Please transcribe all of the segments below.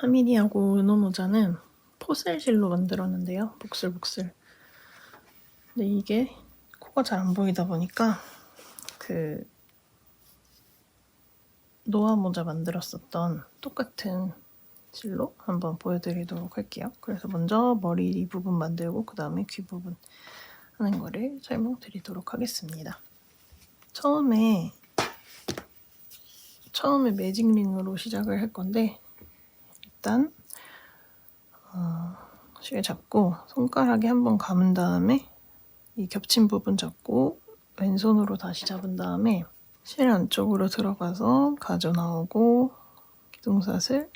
하민이하고 은호 모자는 포셀실로 만들었는데요. 복슬복슬. 근데 이게 코가 잘 안 보이다 보니까 그 노아 모자 만들었었던 똑같은 실로 한번 보여드리도록 할게요. 그래서 먼저 머리 이 부분 만들고 그 다음에 귀 부분 하는 거를 설명드리도록 하겠습니다. 처음에 처음에 매직링으로 시작을 할 건데 일단 어, 실 잡고 손가락에 한번 감은 다음에 이 겹친 부분 잡고 왼손으로 다시 잡은 다음에 실 안쪽으로 들어가서 가져 나오고 기둥사슬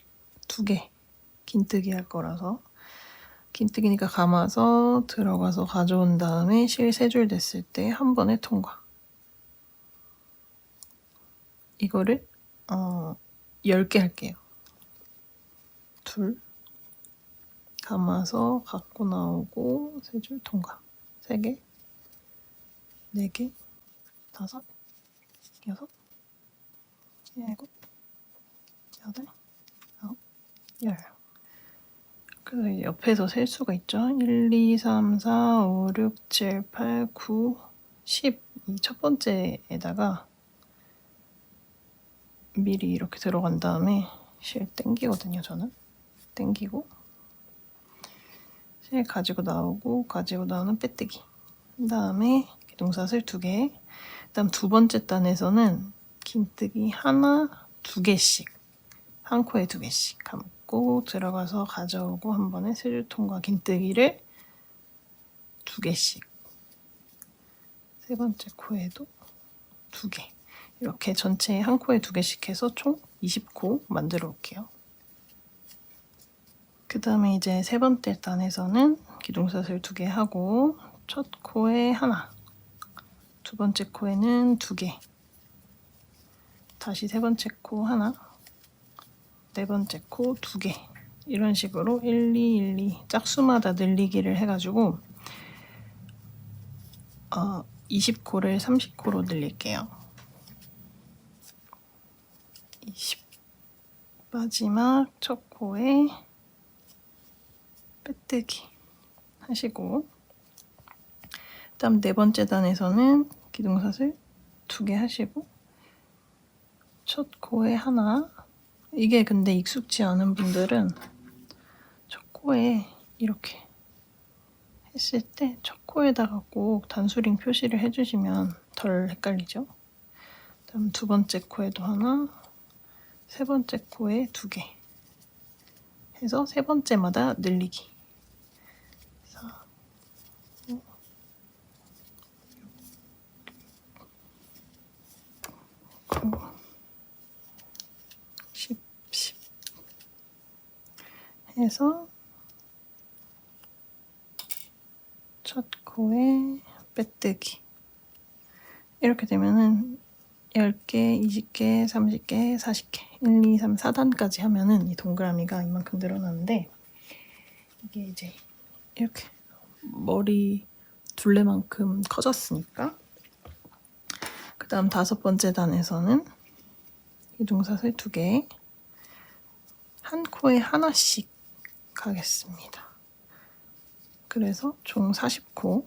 두 개 긴뜨기 할 거라서. 긴뜨기니까 감아서 들어가서 가져온 다음에 실 세 줄 됐을 때 한 번에 통과. 이거를 어 10개 할게요 둘. 감아서 갖고 나오고 세 줄 통과. 세 개, 네 개, 다섯, 여섯, 일곱, 여덟, 아홉, 열. 이제 옆에서 셀 수가 있죠. 1, 2, 3, 4, 5, 6, 7, 8, 9, 10. 이 첫 번째에다가 미리 이렇게 들어간 다음에 실 땡기거든요, 저는. 땡기고 실 가지고 나오고 가지고 나오는 빼뜨기. 그 다음에 기둥사슬 두개. 그 다음 두 번째 단에서는 긴뜨기 하나 두 개씩 한 코에 두 개씩 감고 들어가서 가져오고 한 번에 세줄통과 긴뜨기를 두 개씩. 세 번째 코에도 두 개. 이렇게 전체 한 코에 두 개씩 해서 총 20코 만들어 올게요. 그 다음에 이제 세 번째 단에서는 기둥사슬 두 개 하고 첫 코에 하나 두 번째 코에는 두 개 다시 세 번째 코 하나 네 번째 코 두 개 이런 식으로 1, 2, 1, 2 짝수마다 늘리기를 해가지고 어, 20코를 30코로 늘릴게요. 20 마지막 첫 코에 빼 뜨기 하시고 그다음 네 번째 단에서는 기둥사슬 두 개 하시고 첫 코에 하나 이게 근데 익숙지 않은 분들은 첫 코에 이렇게 했을 때 첫 코에다가 꼭 단수링 표시를 해주시면 덜 헷갈리죠. 그다음 두 번째 코에도 하나, 세 번째 코에 두 개 해서 세 번째마다 늘리기. 9, 10, 10 해서 첫 코에 빼뜨기. 이렇게 되면은 10개, 20개, 30개, 40개 1, 2, 3, 4단까지 하면은 이 동그라미가 이만큼 늘어나는데 이게 이제 이렇게 머리 둘레만큼 커졌으니까 그 다음 다섯 번째 단에서는 이중사슬 두 개, 한 코에 하나씩 가겠습니다. 그래서 총 40코.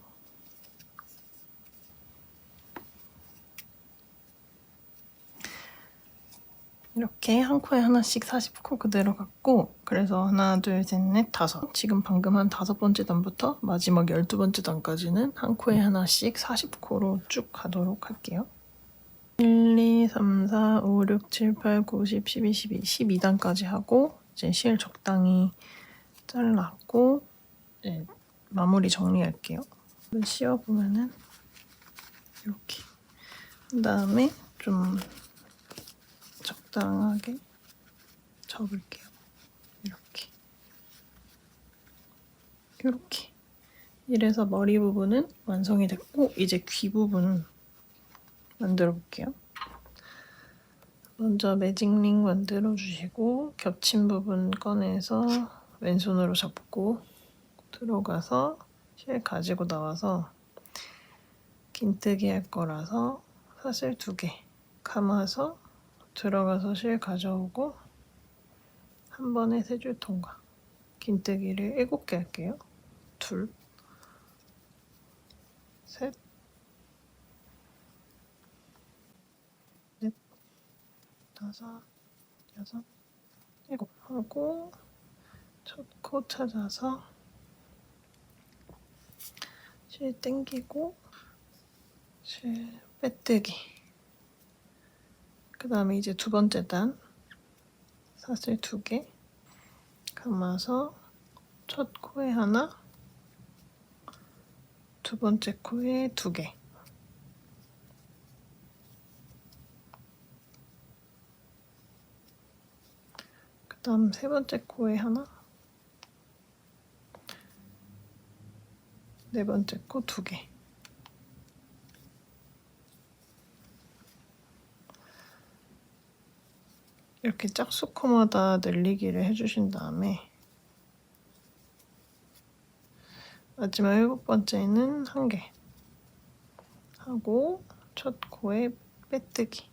이렇게 한 코에 하나씩 40코 그대로 갔고 그래서 하나 둘 셋 넷 다섯. 지금 방금 한 다섯 번째 단부터 마지막 열두 번째 단까지는 한 코에 하나씩 40코로 쭉 가도록 할게요. 1, 2, 3, 4, 5, 6, 7, 8, 9, 10, 11, 12, 12단까지 하고 이제 실 적당히 잘랐고 이제 마무리 정리할게요 씌워보면은 이렇게 그 다음에 좀 적당하게 접을게요. 이렇게. 이렇게. 이래서 머리 부분은 완성이 됐고 이제 귀 부분 만들어 볼게요. 먼저 매직링 만들어 주시고 겹친 부분 꺼내서 왼손으로 잡고 들어가서 실 가지고 나와서 긴뜨기 할 거라서 사슬 두 개 감아서 들어가서 실 가져오고 한 번에 세 줄 통과. 긴뜨기를 일곱 개 할게요. 둘, 셋, 다섯, 여섯, 일곱 하고 첫 코 찾아서 실 땡기고 실 빼뜨기 그 다음에 이제 두 번째 단 사슬 두 개 감아서 첫 코에 하나 두 번째 코에 두 개. 그 다음 세 번째 코에 하나? 네 번째 코 두 개. 이렇게 짝수 코마다 늘리기를 해주신 다음에 마지막 일곱 번째는 한 개 하고 첫 코에 빼뜨기.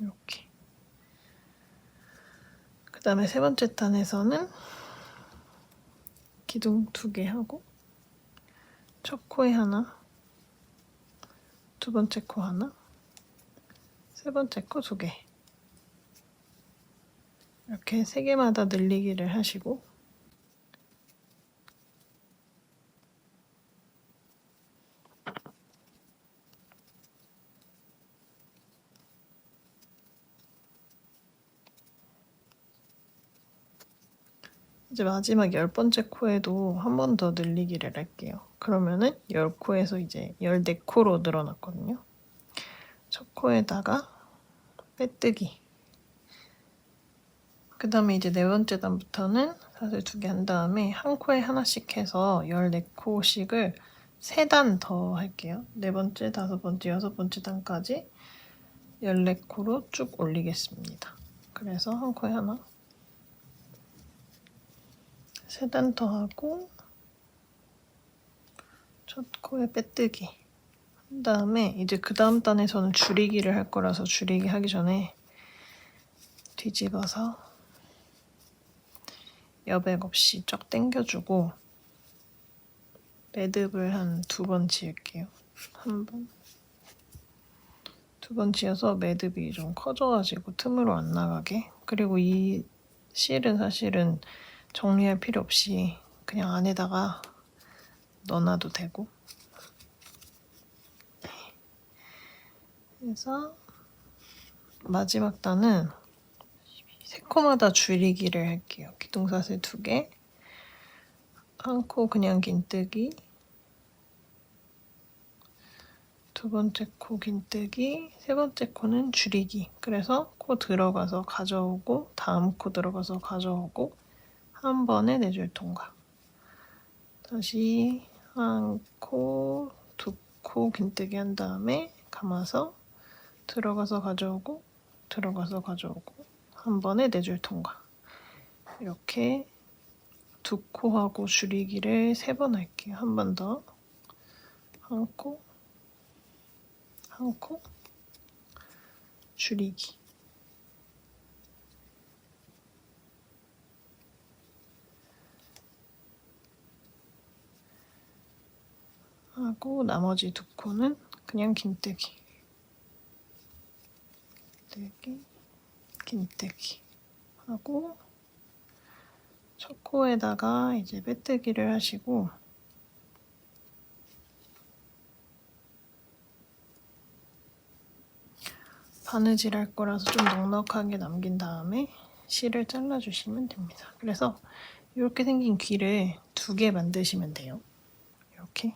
이렇게 그 다음에 세 번째 단에서는 기둥 두 개 하고 첫 코에 하나 두 번째 코 하나 세 번째 코 두 개. 이렇게 세 개마다 늘리기를 하시고 이제 마지막 열 번째 코에도 한 번 더 늘리기를 할게요. 그러면은 열 코에서 이제 열네 코로 늘어났거든요. 첫 코에다가 빼뜨기. 그 다음에 이제 네 번째 단부터는 사슬 두 개 한 다음에 한 코에 하나씩 해서 14코씩을 세 단 더 할게요. 네 번째, 다섯 번째, 여섯 번째 단까지 14코로 쭉 올리겠습니다. 그래서 한 코에 하나, 세단더 하고 첫 코에 빼뜨기. 한 다음에 이제 그 다음 단에서는 줄이기를 할 거라서 줄이기 하기 전에 뒤집어서 여백 없이 쫙 당겨주고 매듭을 한 두 번 지을게요. 한 번, 두 번 지어서 매듭이 좀 커져가지고 틈으로 안 나가게. 그리고 이 실은 사실은 정리할 필요 없이 그냥 안에다가 넣어놔도 되고. 그래서 마지막 단은 세 코마다 줄이기를 할게요. 기둥사슬 두 개, 한 코 그냥 긴뜨기, 두 번째 코 긴뜨기, 세 번째 코는 줄이기. 그래서 코 들어가서 가져오고 다음 코 들어가서 가져오고 한 번에 네 줄 통과. 다시 한 코, 두 코 긴뜨기 한 다음에 감아서 들어가서 가져오고 들어가서 가져오고 한 번에 네 줄 통과. 이렇게 두 코하고 줄이기를 세 번 할게요. 한 번 더. 한 코, 한 코, 줄이기 하고 나머지 두 코는 그냥 긴뜨기 긴뜨기, 긴뜨기 하고 첫 코에다가 이제 빼뜨기를 하시고 바느질 할 거라서 좀 넉넉하게 남긴 다음에 실을 잘라주시면 됩니다. 그래서 이렇게 생긴 귀를 두 개 만드시면 돼요. 이렇게.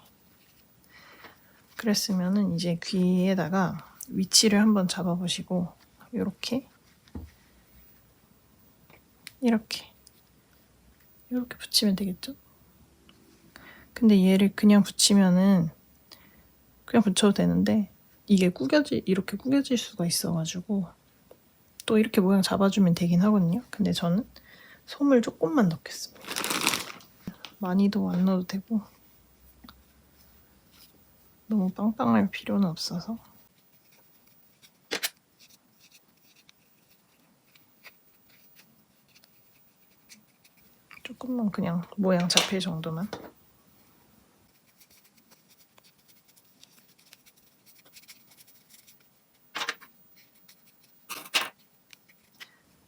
그랬으면은 이제 귀에다가 위치를 한번 잡아보시고 이렇게 이렇게 이렇게 붙이면 되겠죠? 근데 얘를 그냥 붙이면은 그냥 붙여도 되는데 이게 구겨지 이렇게 구겨질 수가 있어가지고 또 이렇게 모양 잡아주면 되긴 하거든요. 근데 저는 솜을 조금만 넣겠습니다. 많이도 안 넣어도 되고 너무 빵빵할 필요는 없어서. 조금만 그냥 모양 잡힐 정도만.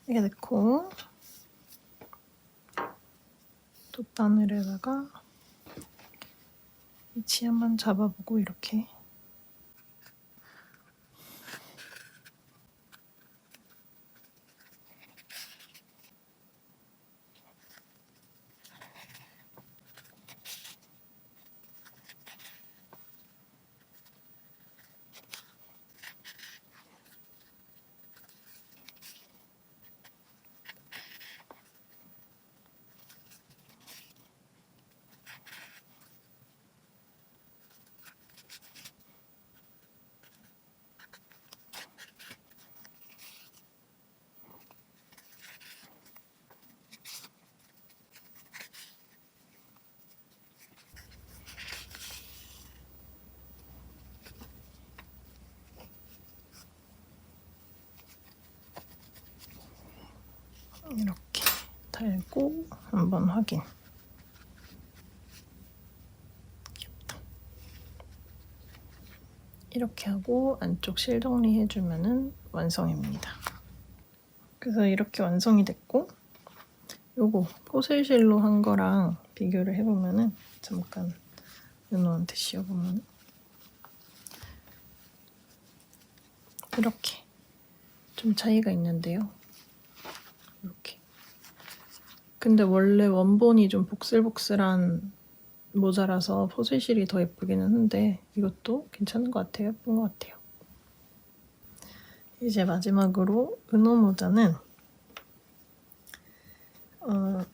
이렇게 넣고 또 바늘에다가 위치 한번 잡아보고 이렇게 이렇게 달고 한번 확인. 귀엽다. 이렇게 하고 안쪽 실 정리해주면은 완성입니다. 그래서 이렇게 완성이 됐고 요거 포슬실로 한 거랑 비교를 해보면은 잠깐 윤호한테 씌워보면 이렇게 좀 차이가 있는데요. 이렇게. 근데 원래 원본이 좀 복슬복슬한 모자라서 포슬실이 더 예쁘기는 한데 이것도 괜찮은 것 같아요. 예쁜 것 같아요. 이제 마지막으로 은호 모자는 어,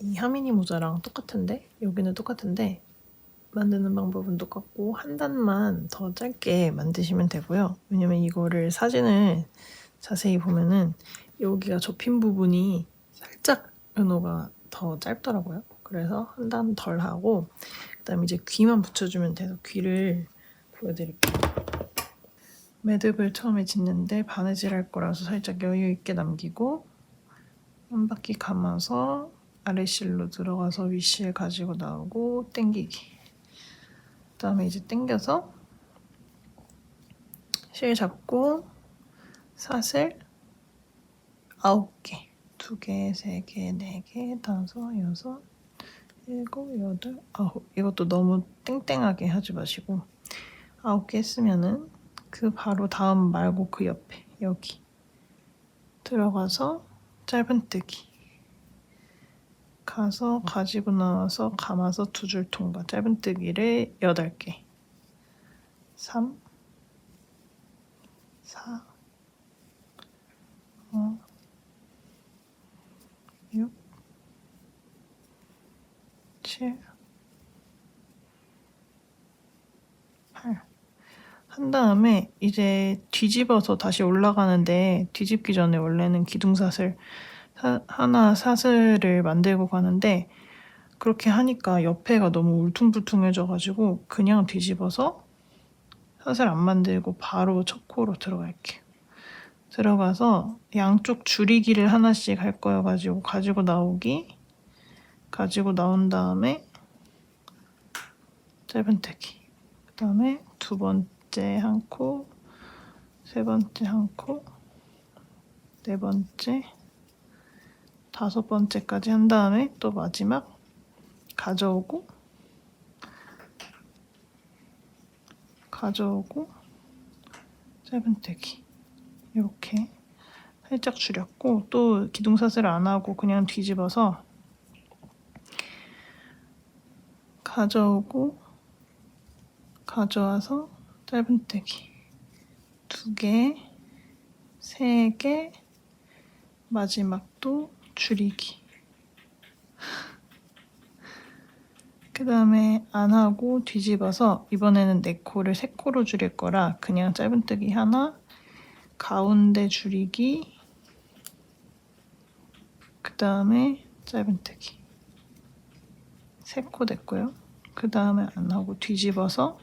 이 하미니 모자랑 똑같은데 여기는 똑같은데 만드는 방법은 똑같고 한 단만 더 짧게 만드시면 되고요. 왜냐면 이거를 사진을 자세히 보면은 여기가 접힌 부분이 살짝 은호가 더 짧더라고요. 그래서 한 단 덜 하고 그다음에 이제 귀만 붙여주면 돼서 귀를 보여드릴게요. 매듭을 처음에 짓는데 바느질 할 거라서 살짝 여유 있게 남기고 한 바퀴 감아서 아래실로 들어가서 윗실 가지고 나오고 땡기기. 그 다음에 이제 땡겨서 실 잡고 사슬 아홉 개, 두 개, 세 개, 네 개, 다섯, 여섯, 일곱, 여덟, 아홉. 이것도 너무 땡땡하게 하지 마시고 아홉 개 했으면은 그 바로 다음 말고 그 옆에 여기 들어가서 짧은뜨기. 가서 가지고 나와서 감아서 두 줄 통과. 짧은뜨기를 여덟 개. 3 4 5 6 7 8 한 다음에 이제 뒤집어서 다시 올라가는데 뒤집기 전에 원래는 기둥사슬 사- 하나 사슬을 만들고 가는데 그렇게 하니까 옆에가 너무 울퉁불퉁해져가지고 그냥 뒤집어서 사슬 안 만들고 바로 첫 코로 들어갈게요. 들어가서 양쪽 줄이기를 하나씩 할 거여가지고 가지고 나오기 가지고 나온 다음에 짧은뜨기 그 다음에 두 번째 한 코, 세 번째 한 코, 네 번째, 다섯 번째까지 한 다음에 또 마지막 가져오고 가져오고 짧은뜨기 이렇게 살짝 줄였고 또 기둥사슬 안 하고 그냥 뒤집어서 가져오고 가져와서 짧은뜨기 두 개, 세 개, 마지막도 줄이기. 그 다음에 안 하고 뒤집어서 이번에는 네 코를 세 코로 줄일 거라 그냥 짧은뜨기 하나, 가운데 줄이기, 그 다음에 짧은뜨기. 세 코 됐고요. 그 다음에 안 하고 뒤집어서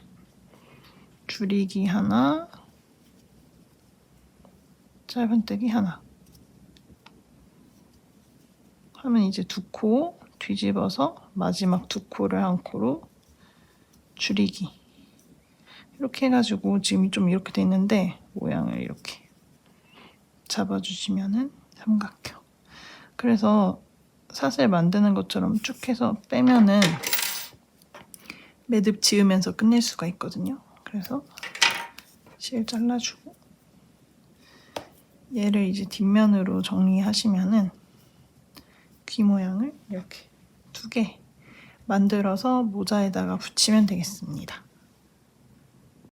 줄이기 하나, 짧은뜨기 하나. 하면 이제 두 코, 뒤집어서 마지막 두 코를 한 코로 줄이기. 이렇게 해가지고 지금 좀 이렇게 돼 있는데 모양을 이렇게 잡아주시면은 삼각형. 그래서 사슬 만드는 것처럼 쭉 해서 빼면은 매듭 지으면서 끝낼 수가 있거든요. 그래서 실 잘라주고 얘를 이제 뒷면으로 정리하시면은 귀 모양을 이렇게 두 개 만들어서 모자에다가 붙이면 되겠습니다.